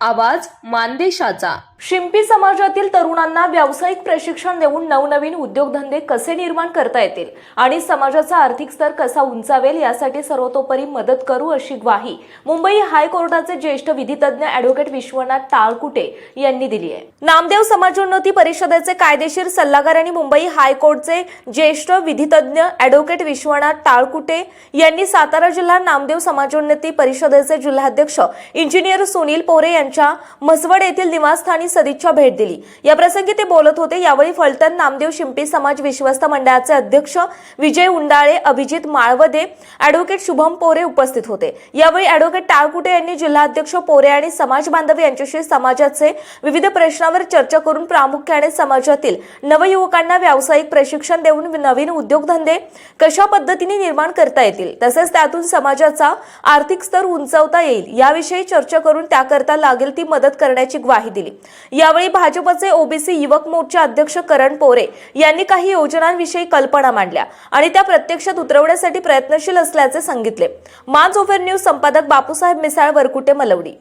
आवाज मानदेशाचा. शिंपी समाजातील तरुणांना व्यावसायिक प्रशिक्षण देऊन नवनवीन उद्योगधंदे कसे निर्माण करता येतील आणि समाजाचा आर्थिक स्तर कसा उंचावेल यासाठी सर्वतोपरी मदत करू अशी ग्वाही मुंबई हायकोर्टाचे ज्येष्ठ विधितज्ञ अॅडव्होकेट विश्वनाथ टाळकुटे यांनी दिली आहे. नामदेव समाजोन्नती परिषदेचे कायदेशीर सल्लागार आणि मुंबई हायकोर्टचे ज्येष्ठ विधितज्ञ अॅडव्होकेट विश्वनाथ टाळकुटे यांनी सातारा जिल्हा नामदेव समाजोन्नती परिषदेचे जिल्हाध्यक्ष इंजिनियर सुनील पोरे यांनी यांच्या म्हसवड येथील निवासस्थानी सदिच्छा भेट दिली. या प्रसंगी ते बोलत होते यावेळी फलटण नामदेव शिंपी समाज विश्वस्त मंडळाचे अध्यक्ष विजय उंडाळे अभिजित माळवदे अॅडव्होकेट शुभम पोरे उपस्थित होते. यावेळी अॅडव्होकेट टाळकुटे यांनी जिल्हाध्यक्ष पोरे आणि समाज बांधव यांच्याशी समाजाचे विविध प्रश्नावर चर्चा करून प्रामुख्याने समाजातील नवयुवकांना व्यावसायिक प्रशिक्षण देऊन नवीन उद्योगधंदे कशा पद्धतीने निर्माण करता येतील तसेच त्यातून समाजाचा आर्थिक स्तर उंचावता येईल याविषयी चर्चा करून त्याकरता लागेल ती मदत करण्याची ग्वाही दिली. यावेळी भाजपचे ओबीसी युवक मोर्चा अध्यक्ष करण पोरे यांनी काही योजनांविषयी कल्पना मांडल्या आणि त्या प्रत्यक्षात उतरवण्यासाठी प्रयत्नशील असल्याचे सांगितले. मान ओव्हर न्यूज संपादक बापूसाहेब मिसाळ वरकुटे मलवडी.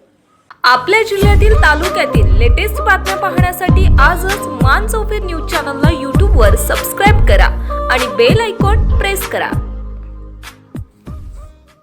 आपल्या जिल्ह्यातील तालुक्यातील लेटेस्ट बातम्या पाहण्यासाठी आजच मान चौफेर न्यूज चॅनलला यूट्यूबवर सबस्क्राईब करा आणि बेल आयकॉन प्रेस करा.